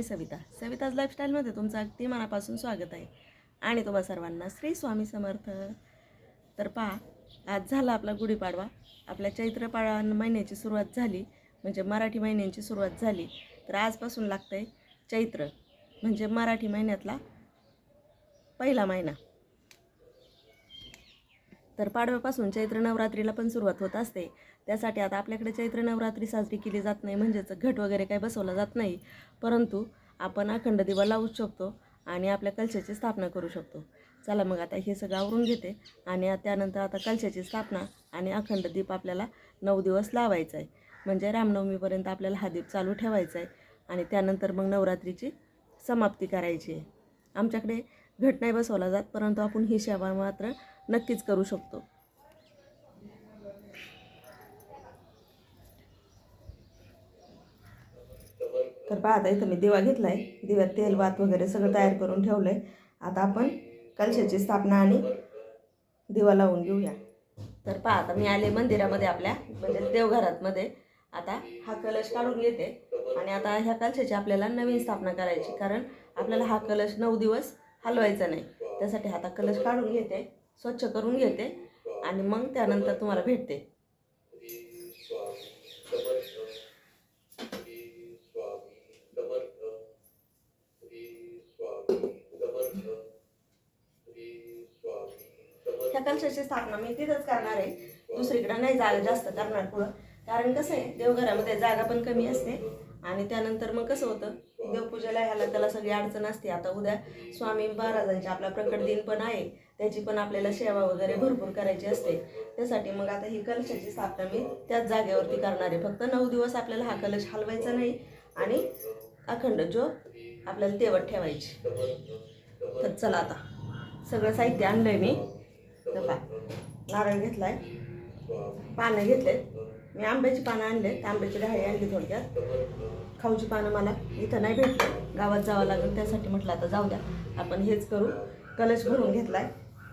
मी सविता. सविताज लाईफस्टाईलमध्ये तुमचं अगदी मनापासून स्वागत आहे. आणि तुम्हा सर्वांना श्री स्वामी समर्थ. तर पहा आज झाला आपला गुढीपाडवा. आपल्या चैत्रपाडवा महिन्याची सुरुवात झाली म्हणजे मराठी महिन्यांची सुरुवात झाली. तर आजपासून लागतं आहे चैत्र म्हणजे मराठी महिन्यातला पहिला महिना. तर पाडव्यापासून चैत्र नवरात्रीला पण सुरुवात होत असते. त्यासाठी आता आपल्याकडे चैत्र नवरात्री साजरी केली जात नाही म्हणजेच घट वगैरे काही बसवला जात नाही. परंतु आपण अखंड दिवा लावू शकतो आणि आपल्या कलशाची स्थापना करू शकतो. चला मग आता हे सगळं आवरून घेते आणि त्यानंतर आता कलशाची स्थापना आणि अखंड दीप आपल्याला नऊ दिवस लावायचा आहे. म्हणजे रामनवमीपर्यंत आपल्याला हा दीप चालू ठेवायचा आहे आणि त्यानंतर मग नवरात्रीची समाप्ती करायची आहे. आमच्याकडे घट नाही बसवला जात परंतु आपण ही सेवा मात्र नक्कीच करू शकतो. तर पाहता इथं मी दिवा घेतला आहे दिव्यात तेल वात वगैरे सगळं तयार करून ठेवलं आहे आता आपण कलशाची स्थापना आणि दिवा लावून घेऊया. तर पहा आता मी आले मंदिरामध्ये आपल्या म्हणजे देवघरातमध्ये. आता हा कलश काढून घेते. आणि आता ह्या कलशाची आपल्याला नवीन स्थापना करायची. कारण आपल्याला हा कलश नऊ दिवस हलवायचा नाही. त्यासाठी आता कलश काढून घेते स्वच्छ करून घेते. आणि मग त्यानंतर तुम्हाला भेटते. त्या कलशाची स्थापना मी तिथंच करणार आहे. दुसरीकडे नाही जागा जास्त करणार पुढं कारण कसं आहे देवघरामध्ये जागा पण कमी असते. आणि त्यानंतर मग कसं होतं देवपूजेला ह्याला त्याला सगळी अडचण असते. आता उद्या स्वामी महाराजांचे आपला प्रकट दिन पण आहे. त्याची पण आपल्याला सेवा वगैरे भरपूर करायची असते. त्यासाठी मग आता ही कलशाची स्थापना मी त्याच जागेवरती करणार आहे. फक्त नऊ दिवस आपल्याला हा कलश हलवायचा नाही. आणि अखंड जो आपल्याला तेवत ठेवायची. तर चला आता. सगळं साहित्य आणलंय मी. पा नारळ घेतलाय. पानं घेतलेत. मी आंब्याची पानं आणलेत आंब्याची डहाळी आणली थोडक्यात. खाऊची पानं मला इथं नाही भेटलं. गावात जावं लागेल त्यासाठी म्हटलं आता जाऊ द्या. आपण हेच करू. कलश भरून घेतलाय.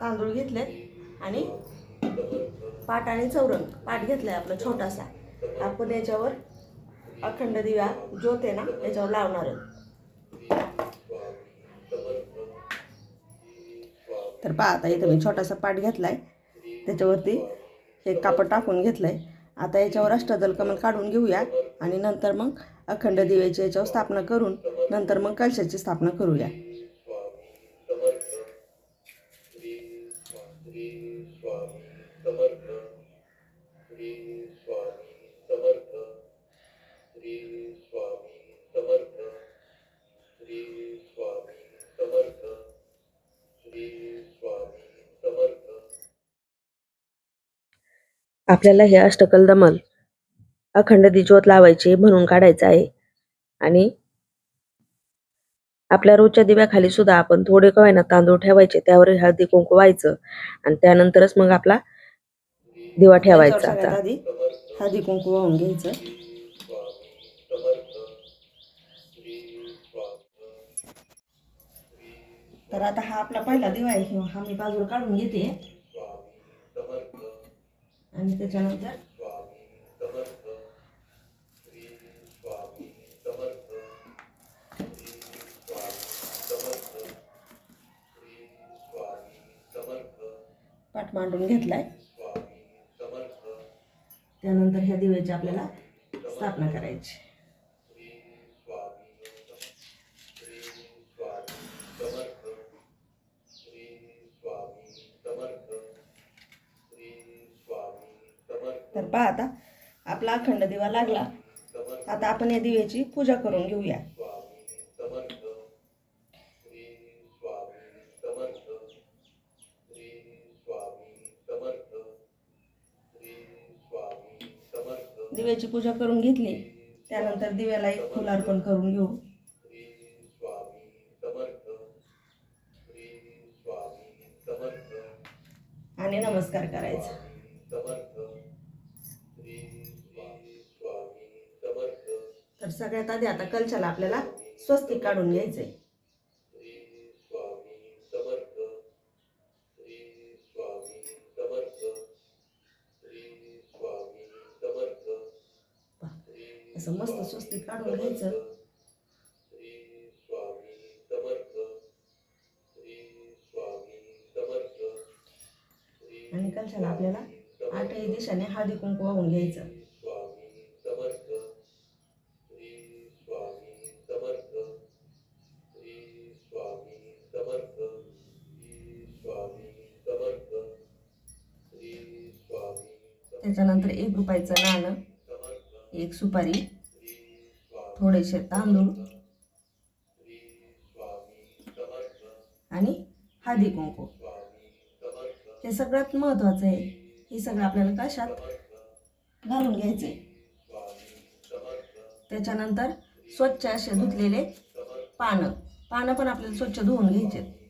तांदूळ घेतलेत. आणि पाट आणि चौरंग. पाट घेतलाय आपला छोटासा. आपण याच्यावर अखंड दिव्या ज्योत आहे ना याच्यावर लावणार आहोत. तर पहा आता इथं मी छोटासा पाट आहे त्याच्यावरती हे कापड टाकून घेतलंय. आता याच्यावर अष्टदल कमल काढून घेऊया आणि नंतर मग अखंड दिव्याची याच्यावर स्थापना करून नंतर मग कलशाची स्थापना करूया. आपल्याला हे अष्टकल दमल अखंड ज्योत लावायची म्हणून काढायचं आहे. आणि आपल्या रोजच्या दिव्याखाली सुद्धा आपण थोडे का तांदूळ ठेवायचे त्यावर हळदी कुंकू व्हायचं आणि त्यानंतरच मग आपला दिवा ठेवायचा आधी हळदी कुंकू वाहून घ्यायचं. तर आता हा आपला पहिला दिवा आहे हा मी बाजूला काढून घेते. आणि त्याच्यानंतर पाठ मांडून घेतलाय. त्यानंतर ह्या दिव्याची आपल्याला स्थापना करायची. तर पहा आता आपला अखंड दिवा लागला. आता आपण या दिव्याची पूजा करून घेऊया. दिव्याची पूजा करून घेतली. त्यानंतर दिव्याला एक फुल अर्पण करून घेऊ. आणि नमस्कार करायचा. सगळ्यात आधी आता कलशाला आपल्याला स्वस्तिक काढून घ्यायचं आहे असं मस्त स्वस्तिक काढून घ्यायचं. आणि कलशाला आपल्याला आठही दिशाने हळदी कुंकू वाहून घ्यायचं. त्याच्यानंतर एक रुपयाचं नाणं एक सुपारी थोडेसे तांदूळ आणि हळदी कुंकू. हे सगळ्यात महत्वाचं आहे. हे सगळं आपल्याला कशात घालून घ्यायचे त्याच्यानंतर स्वच्छ असे धुतलेले पानं. पानं पण आपल्याला स्वच्छ धुवून घ्यायचे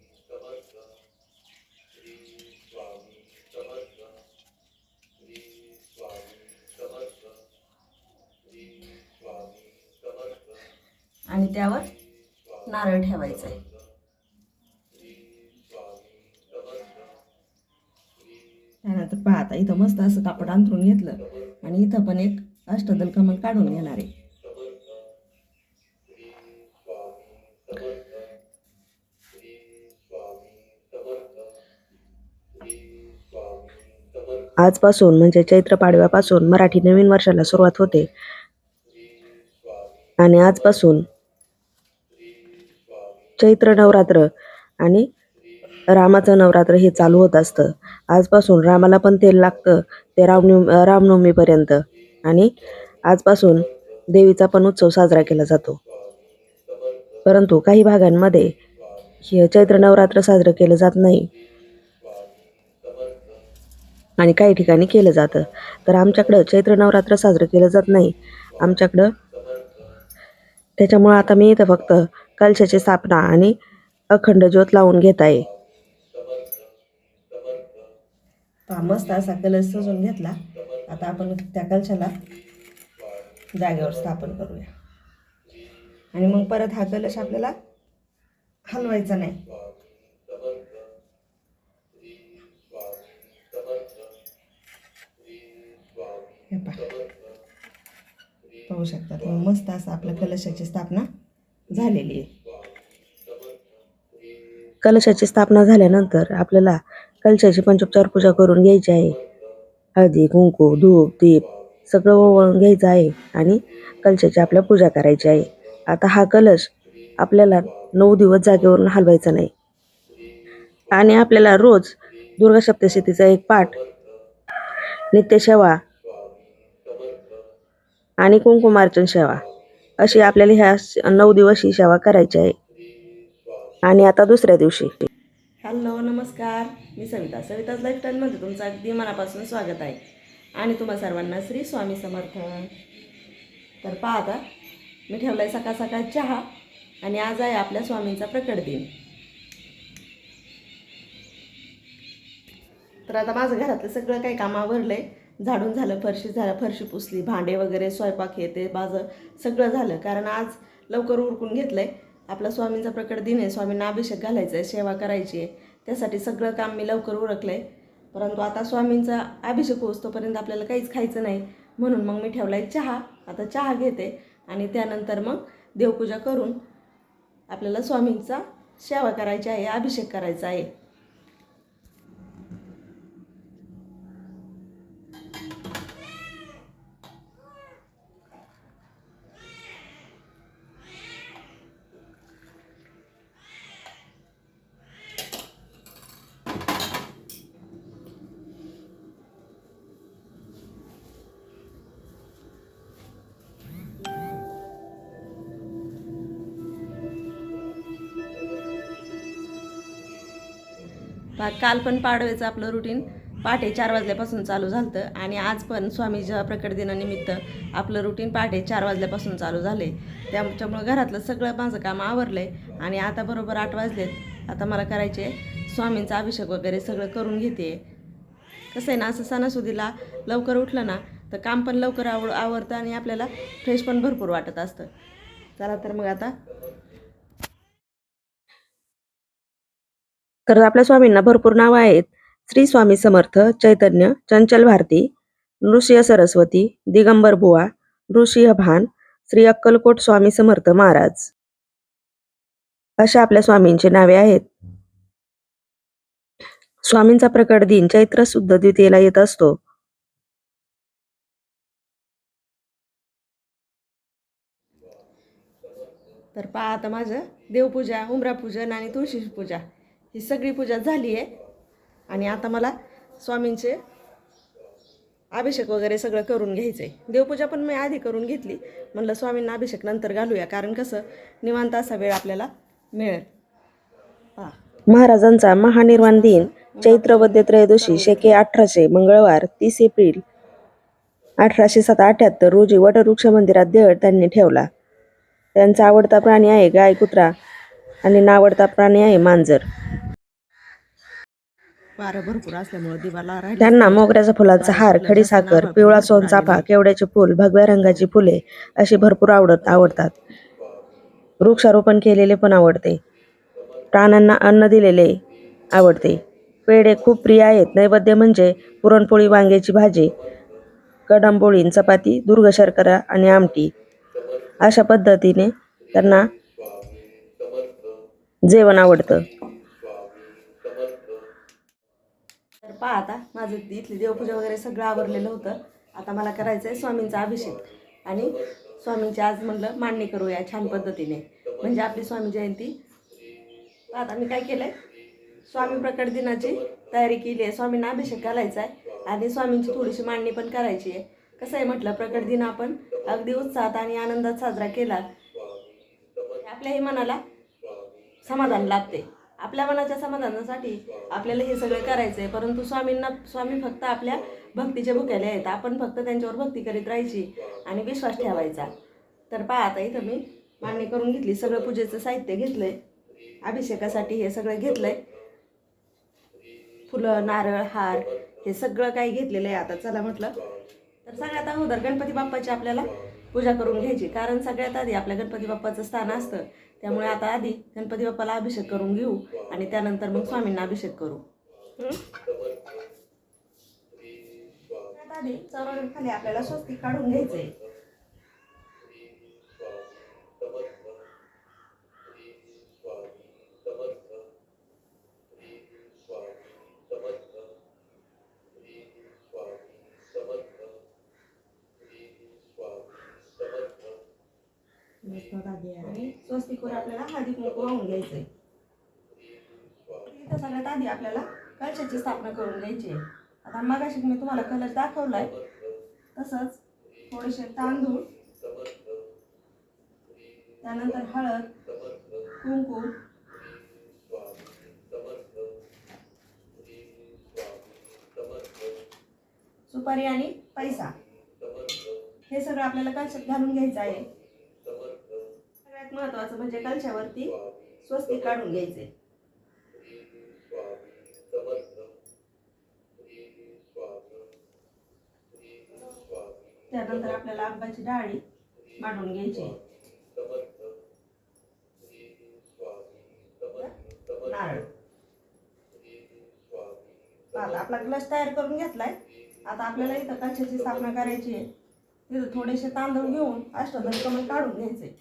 आणि त्यावर नारळ ठेवायचा आहे त्यानंतर पहा आता इथं मस्त असं कापड अंथरून घेतलं आणि इथं पण एक अष्टदल कमल काढून घेणार आहे. आजपासून म्हणजे चैत्र पाडव्यापासून मराठी नवीन वर्षाला सुरुवात होते. आणि आजपासून चैत्र नवरात्र आणि रामाचं नवरात्र हे चालू होत असतं. आजपासून रामाला पण तेल लागतं ते रामनवमी रामनवमीपर्यंत. आणि आजपासून देवीचा पण उत्सव साजरा केला जातो. परंतु काही भागांमध्ये हे चैत्र नवरात्र साजरं केलं जात नाही. आणि काही ठिकाणी केलं जातं. तर आमच्याकडं चैत्र नवरात्र साजरं केलं जात नाही. आमच्याकडं त्याच्यामुळं आता मी इथं फक्त कलशाची स्थापना आणि अखंड ज्योत लावून घेत आहे. मस्त असा कलश सजून घेतला. आता आपण त्या कलशाला जागेवर स्थापन करूया. आणि मग परत हा कलश आपल्याला हलवायचा नाही. हे पहा. होऊ शकतात. मग मस्त असं आपल्या कलशाची स्थापना झालेली आहे. कलशाची स्थापना झाल्यानंतर आपल्याला कलशाची पंचोपचार पूजा करून घ्यायची आहे. हळदी कुंकू धूप दीप सगळं ओवळून घ्यायचं आहे आणि कलशाची आपल्या पूजा करायची आहे. आता हा कलश आपल्याला नऊ दिवस जागेवरून हलवायचा नाही. आणि आपल्याला रोज दुर्गा सप्तशतीचा एक पाठ नित्यसेवा आणि कुंकुमार्चन सेवा. अशी आपल्याला ह्या नऊ दिवस ही सेवा करायची आहे. आणि आता दुसऱ्या दिवशी. हॅलो नमस्कार. मी सविता. सविताज लाईफस्टाईलमध्ये तुमचं अगदी मनापासून स्वागत आहे. आणि तुम्हा सर्वांना श्री स्वामी समर्थ तर पाहता आता मी ठेवला आहे सकाळ सकाळ चहा आणि आज आहे आपल्या स्वामींचा प्रकट दिन. तर आता माझं घरातलं सगळं काही काम आवरलं आहे झाडून झालं फरशी झालं फरशी पुसली भांडे वगैरे स्वयंपाक हे ते माझं सगळं झालं. कारण आज लवकर उरकून घेतलं आहे आपला स्वामींचा प्रकट दिन आहे. स्वामींना अभिषेक घालायचा आहे सेवा करायची आहे त्यासाठी सगळं काम मी लवकर उरकलं आहे परंतु आता स्वामींचा अभिषेक होतोपर्यंत आपल्याला काहीच खायचं नाही. म्हणून मग मी ठेवला आहे चहा. आता चहा घेते आणि त्यानंतर मग देवपूजा करून आपल्याला स्वामींचा सेवा करायची आहे अभिषेक करायचा आहे. पा काल पण पाडव्याचं आपलं रुटीन पहाटे चार वाजल्यापासून चालू झालं आणि आज पण स्वामीच्या प्रकट दिनानिमित्त आपलं रुटीन पहाटे चार वाजल्यापासून चालू झाले त्याच्यामुळं घरातलं सगळं माझं काम आवरलं आहे आणि आता बरोबर आठ वाजलेत. आता मला करायचे स्वामींचा अभिषेक वगैरे सगळं करून घेते कसं आहे ना असं सणासुदीला लवकर उठलं ना तर काम पण लवकर आव आवडतं आणि आपल्याला फ्रेश पण भरपूर वाटत असतं. चला तर मग आता तर आपल्या स्वामींना भरपूर नावं आहेत. श्री स्वामी समर्थ चैतन्य चंचल भारती नृसिंह सरस्वती दिगंबर बुवा नृसिंह भान श्री अक्कलकोट स्वामी समर्थ महाराज. अशा आपल्या स्वामींची नावे आहेत. स्वामींचा प्रकट दिन चैत्र शुद्ध द्वितीयेला येत असतो. तर पहा आता माझं देवपूजा उमरा पूजन आणि तुळशी पूजा. ही सगळी पूजा झाली आहे. आणि आता मला स्वामींचे अभिषेक वगैरे सगळं करून घ्यायचं आहे देवपूजा पण मी आधी करून घेतली. म्हणलं स्वामींना अभिषेक नंतर घालूया. कारण कसं निवांत असा वेळ आपल्याला मिळेल. हां. महाराजांचा महानिर्वाण दिन चैत्र वद्य त्रयोदशी शेके अठराशे मंगळवार तीस एप्रिल अठराशे सात अठ्याहत्तर रोजी वटवृक्ष मंदिरात देहळ त्यांनी ठेवला. त्यांचा आवडता प्राणी आहे गाय कुत्रा आणि नावडता प्राणी आहे मांजर. वारं भरपूर असल्यामुळे दिवाला राहिला त्यांना मोगऱ्याचा फुलांचा हार खडीसाखर पिवळा सोनचाफा केवड्याचे फूल भगव्या रंगाची फुले अशी भरपूर आवडत आवडतात. वृक्षारोपण केलेले पण आवडते. प्राण्यांना अन्न दिलेले आवडते. पेढे खूप प्रिय आहेत. नैवेद्य म्हणजे पुरणपोळी वांग्याची भाजी कडंबोळी चपाती दुर्ग शर्करा आणि आमटी. अशा पद्धतीने त्यांना जेवण आवडतं तर पहा आता माझं इथली देवपूजा वगैरे सगळं आवरलेलं होतं. आता मला करायचं आहे स्वामींचा अभिषेक. आणि स्वामींची आज म्हणलं मांडणी करूया छान पद्धतीने. म्हणजे आपली स्वामी जयंती. पहा आता मी काय केलं आहे स्वामी प्रकट दिनाची तयारी केली आहे. स्वामींना अभिषेक घालायचा आहे आणि स्वामींची थोडीशी मांडणी पण करायची आहे. कसं आहे म्हटलं प्रकट दिन आपण अगदी उत्साहात आणि आनंदात साजरा केला. आपल्याही मनाला समाधान लाभते. आपल्या मनाच्या समाधानासाठी आपल्याला हे सगळं करायचं आहे परंतु स्वामींना स्वामी फक्त आपल्या भक्तीच्या भुक्याला आहेत. आपण फक्त त्यांच्यावर भक्ती करीत राहायची आणि विश्वास ठेवायचा. तर पहा आता इथं मी मांडणी करून घेतली. सगळं पूजेचं साहित्य घेतलं आहे अभिषेकासाठी हे सगळं घेतलं आहे फुलं नारळ हार हे सगळं काही घेतलेलं आहे आता. चला म्हटलं. तर सगळ्यात अगोदर गणपती बाप्पाची आपल्याला पूजा करून घ्यायची. कारण सगळ्यात आधी आपल्या गणपती बाप्पाचं स्थान असतं. त्यामुळे आता आधी गणपती बाप्पाला अभिषेक करून घेऊ आणि त्यानंतर मग स्वामींना अभिषेक करू. आधी चौरंग खाली आपल्याला स्वस्तिक काढून घ्यायचंय आणि स्वस्तिकवर आपल्याला हळदी कुंकू वाहून घ्यायचंय. इथं सगळ्यात आधी आपल्याला कलशाची स्थापना करून घ्यायची आहे. आता मगाशी मी तुम्हाला कलश दाखवलाय. तसंच थोडेसे तांदूळ त्यानंतर हळद कुंकू सुपारी आणि पैसा. हे सगळं आपल्याला कलशात घालून घ्यायचं आहे. सगळ्यात महत्वाचं म्हणजे कलशावरती स्वस्ती काढून घ्यायचे. त्यानंतर आपल्याला आंब्याची डाळी मांडून घ्यायची. नारळ. आता आपला ग्लास तयार करून घेतलाय. आता आपल्याला इथं कशाची स्थापना करायची आहे. तिथं थोडेसे तांदूळ घेऊन अष्टधन कमल काढून घ्यायचे.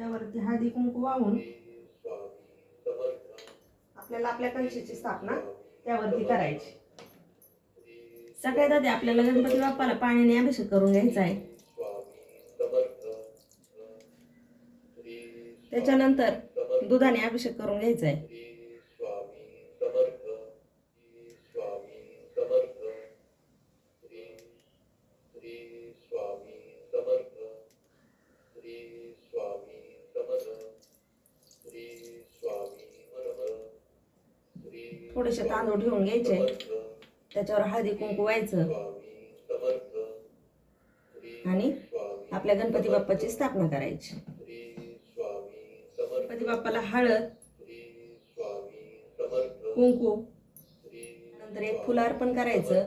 त्यावरती हळदी कुंकू वाहून आपल्याला आपल्या कलशाची स्थापना त्यावरती करायची. सगळ्यात आधी आपल्याला गणपती बाप्पाला पाण्याने अभिषेक करून घ्यायचा आहे. त्याच्यानंतर दुधाने अभिषेक करून घ्यायचा आहे थोडेसे तांदूळ ठेवून घ्यायचे त्याच्यावर हळदी कुंकू व्हायचं. आणि आपल्या गणपती बाप्पाची स्थापना करायची. गणपती बाप्पाला हळद कुंकू नंतर एक फुलं अर्पण करायचं.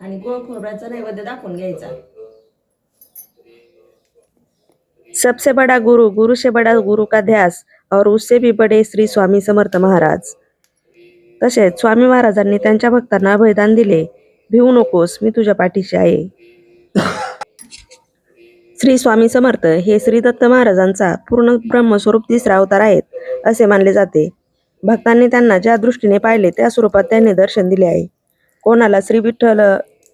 आणि गोळ खोबऱ्याचा नैवेद्य दाखवून घ्यायचा. सबसे बड़ा गुरु गुरु से बड़ा गुरु का ध्यास और उससे भी बडे श्री स्वामी समर्थ महाराज. तसेच स्वामी महाराजांनी त्यांच्या भक्तांना अभयदान दिले. भिवू नकोस मी तुझ्या पाठीशी आहे. श्री स्वामी समर्थ हे श्री दत्त महाराजांचा पूर्ण ब्रह्मस्वरूप तिसरा अवतार आहेत असे मानले जाते. भक्तांनी त्यांना ज्या दृष्टीने पाहिले त्या स्वरूपात त्यांनी दर्शन दिले आहे. कोणाला श्री विठ्ठल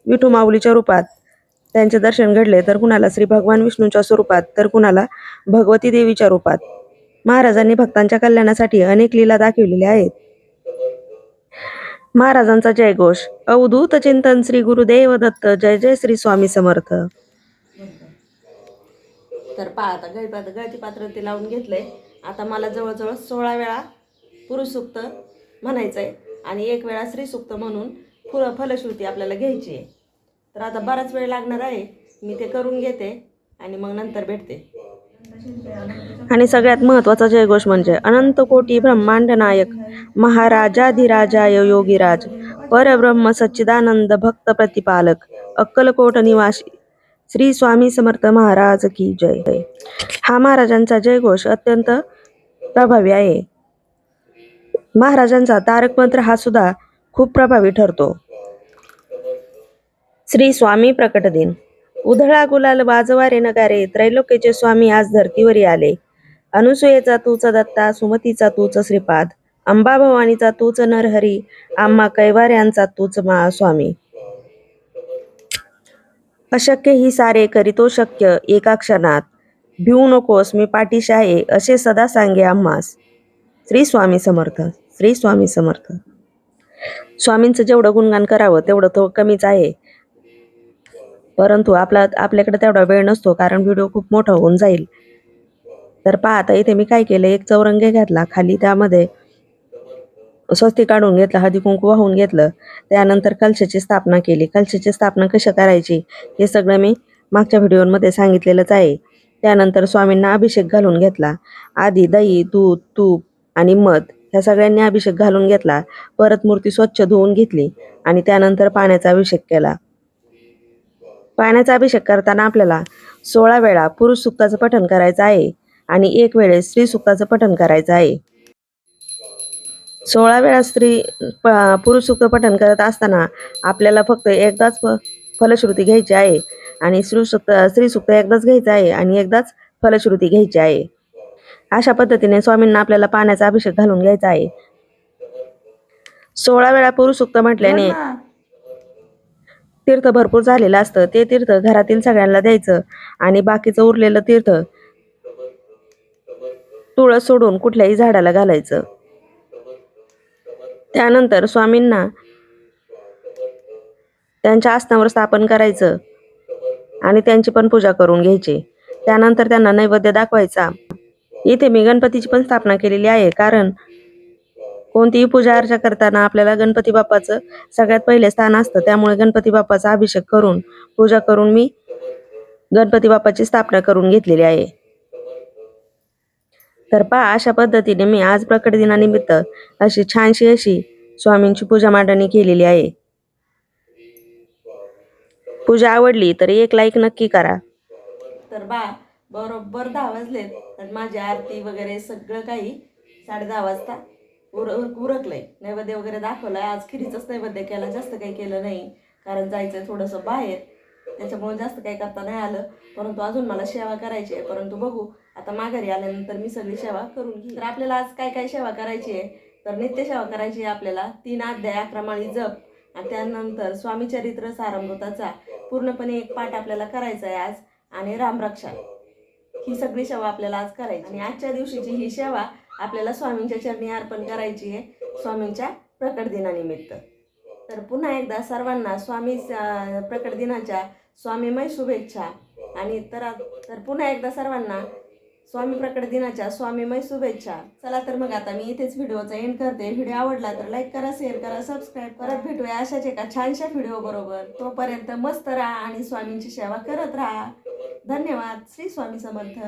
विठू माऊलीच्या रूपात त्यांचे दर्शन घडले तर कुणाला श्री भगवान विष्णूच्या स्वरूपात तर कुणाला भगवती देवीच्या रूपात. महाराजांनी भक्तांच्या कल्याणासाठी अनेक लीला दाखविलेल्या आहेत. महाराजांचा जयघोष अवधूत चिंतन श्री गुरुदेव दत्त जय जय श्री स्वामी समर्थ. तर पहा आता गळपात गळती पात्र ते लावून घेतलंय. आता मला जवळजवळ सोळा वेळा पुरुष सुक्त म्हणायचं आहे आणि एक वेळा स्त्री सुक्त म्हणून फुल फलश्रुती आपल्याला घ्यायची आहे तर आता बराच वेळ लागणार आहे. मी ते करून घेते आणि मग नंतर भेटते. आणि सगळ्यात महत्त्वाचा जयघोष म्हणजे अनंत कोटी ब्रह्मांड नायक महाराजाधिराजाय योगीराज परब्रह्म सच्चिदानंद भक्त प्रतिपालक अक्कलकोट निवासी श्री स्वामी समर्थ महाराज की जय. हा महाराजांचा जयघोष अत्यंत प्रभावी आहे. महाराजांचा तारक मंत्र हा सुद्धा खूप प्रभावी ठरतो. श्री स्वामी प्रकट दिन. उधळा गुलाल वाजवारे नगारे त्रैलोक्याचे स्वामी आज धर्तीवरी आले. अनुसुयेचा तूच दत्ता सुमतीचा तूच श्रीपाद अंबा भवानीचा तूच नरहरी आम्हा कैवाऱ्यांचा तूच मा स्वामी अशक्य ही सारे करीतो शक्य एका क्षणात. भिवू नकोस मी पाठीशी आहे असे सदा सांगे आम्हास. श्री स्वामी समर्थ श्री स्वामी समर्थ. स्वामींचं जेवढं गुणगान करावं तेवढं तो कमीच आहे. परंतु आपला आपल्याकडे तेवढा वेळ नसतो कारण व्हिडिओ खूप मोठा होऊन जाईल. तर पहा आता इथे मी काय केलं एक चौरंगे घातला खाली त्यामध्ये स्वस्ती काढून घेतलं हळदी कुंकू वाहून घेतलं. त्यानंतर कलशाची स्थापना केली. कलशाची स्थापना कशी करायची हे सगळं मी मागच्या व्हिडिओमध्ये सांगितलेलंच आहे. त्यानंतर स्वामींना अभिषेक घालून घेतला. आधी दही दूध तूप आणि मध ह्या सगळ्यांनी अभिषेक घालून घेतला. परत मूर्ती स्वच्छ धुवून घेतली आणि त्यानंतर पाण्याचा अभिषेक केला. पाण्याचा अभिषेक करताना आपल्याला सोळा वेळा पुरुष सुक्ताचं पठण करायचं आहे आणि एक वेळेस स्त्री सुक्ताचं पठण करायचं आहे. सोळा वेळा स्त्री प पुरुष सुक्त पठण करत असताना आपल्याला फक्त एकदाच फ फलश्रुती घ्यायची आहे आणि स्त्री सुक्त स्त्री सुक्त एकदाच घ्यायचं आहे आणि एकदाच फलश्रुती घ्यायची आहे. अशा पद्धतीने स्वामींना आपल्याला पाण्याचा अभिषेक घालून घ्यायचा आहे. सोळा वेळा पुरुष सुक्त म्हटल्याने तीर्थ भरपूर झालेलं असतं. ते तीर्थ घरातील सगळ्यांना द्यायचं आणि बाकीचं उरलेलं तीर्थ तुळस सोडून कुठल्याही झाडाला घालायचं. त्यानंतर स्वामींना त्यांच्या आसनावर स्थापन करायचं आणि त्यांची पण पूजा करून घ्यायची. त्यानंतर त्यांना नैवेद्य दाखवायचा. इथे मी गणपतीची पण स्थापना केलेली आहे कारण कोणतीही पूजा अर्चा करताना आपल्याला गणपती बाप्पाचं सगळ्यात पहिले स्थान असतं. त्यामुळे गणपती बाप्पाचा अभिषेक करून पूजा करून मी गणपती बाप्पाची स्थापना करून घेतलेली आहे. तर पहा अशा पद्धतीने मी आज प्रकट दिनानिमित्त अशी छानशी अशी स्वामींची पूजा मांडणी केलेली आहे. पूजा आवडली तर एक लाईक नक्की करा. तर बा बरोबर दहा वाजलेत. माझी आरती वगैरे सगळं काही साडे दहा वाजता. उर उरकलंय. नैवेद्य वगैरे दाखवलाय. आज खिरीचंच नैवेद्य केला. जास्त काही केलं नाही. कारण जायचं थोडंसं बाहेर. त्याच्यामुळे जास्त काही करता नाही आलं. परंतु अजून मला सेवा करायची आहे. परंतु बघू. आता माघारी आल्यानंतर मी सगळी सेवा करून घेईन. तर आपल्याला आज काय काय सेवा करायची आहे? तर नित्य सेवा करायची आहे आपल्याला. तीन अध्याय अकरा माळी जप. आणि त्यानंतर स्वामीचरित्र सारंभूताचा पूर्णपणे एक पाठ आपल्याला करायचा आहे आज. आणि रामरक्षा. ही सगळी सेवा आपल्याला आज करायची. आणि आजच्या दिवशीची ही सेवा आपल्याला स्वामींच्या चरणी अर्पण करायची आहे स्वामींच्या प्रकट दिनानिमित्त. तर पुन्हा एकदा सर्वांना स्वामी प्रकट दिनाच्या स्वामीमय शुभेच्छा. आणि तर तर पुन्हा एकदा सर्वांना स्वामी प्रकट दिनाच्या स्वामीमय शुभेच्छा. चला तर मग आता मी इथेच व्हिडिओचा एंड करते. व्हिडिओ आवडला तर लाईक करा शेअर करा सबस्क्राईब परत भेटूया अशाच एका छानशा व्हिडिओ बरोबर. तोपर्यंत मस्त राहा आणि स्वामींची सेवा करत राहा. धन्यवाद. श्री स्वामी समर्थ.